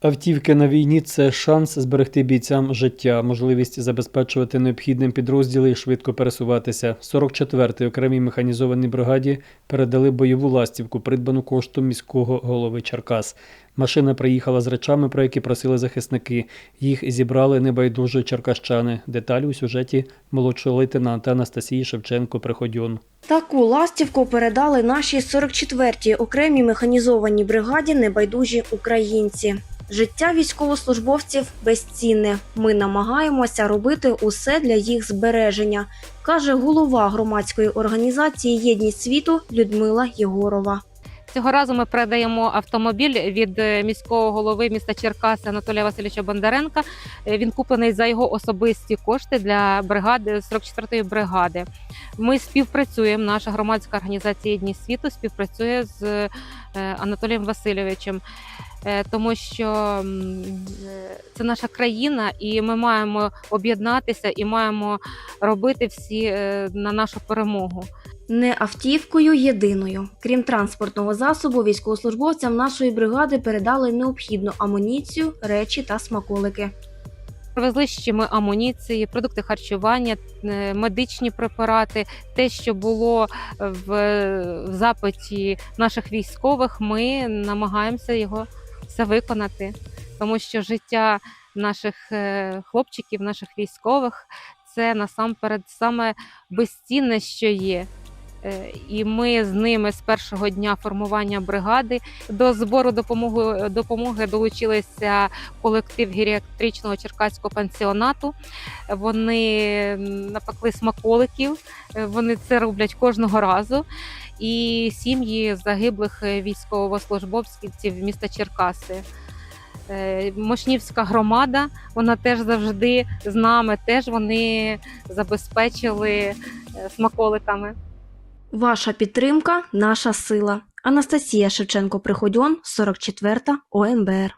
Автівки на війні це шанс зберегти бійцям життя, можливість забезпечувати необхідним підрозділи і швидко пересуватися. 44-й окремій механізованій бригаді передали бойову ластівку, придбану коштом міського голови Черкас. Машина приїхала з речами, про які просили захисники. Їх зібрали небайдужі черкащани. Деталі у сюжеті молодшого лейтенанта Анастасії Шевченко Приходьон. Таку ластівку передали нашій 44-й окремій механізованій бригаді небайдужі українці. Життя військовослужбовців безцінне. Ми намагаємося робити усе для їх збереження, каже голова громадської організації Єдність світу Людмила Єгорова. Цього разу ми передаємо автомобіль від е, міського голови міста Черкаси Анатолія Васильовича Бондаренка. Е, Він куплений за його особисті кошти для бригади 44-ї бригади. Ми співпрацюємо. Наша громадська організація Єдність світу співпрацює з е, Анатолієм Васильовичем. Е, Тому що е, це наша країна, і ми маємо об'єднатися і маємо робити всі е, на нашу перемогу. Не автівкою єдиною. Крім транспортного засобу, військовослужбовцям нашої бригади передали необхідну амуніцію, речі та смаколики. Привезли ще ми амуніції, продукти харчування, медичні препарати. Те, що було в запиті наших військових, ми намагаємося його все виконати, тому що життя наших е, хлопчиків, наших військових це насамперед саме безцінне, що є. Е, І ми з ними з першого дня формування бригади до збору допомоги, допомоги долучилися колектив геріатричного черкаського пансіонату. Вони напекли смаколиків, е, вони це роблять кожного разу. І сім'ї загиблих військовослужбовців міста Черкаси. Е, Мошнівська громада, вона теж завжди з нами, теж вони забезпечили смаколиками. Ваша підтримка наша сила. Анастасія Шевченко Приходьон, 44-та ОМБР.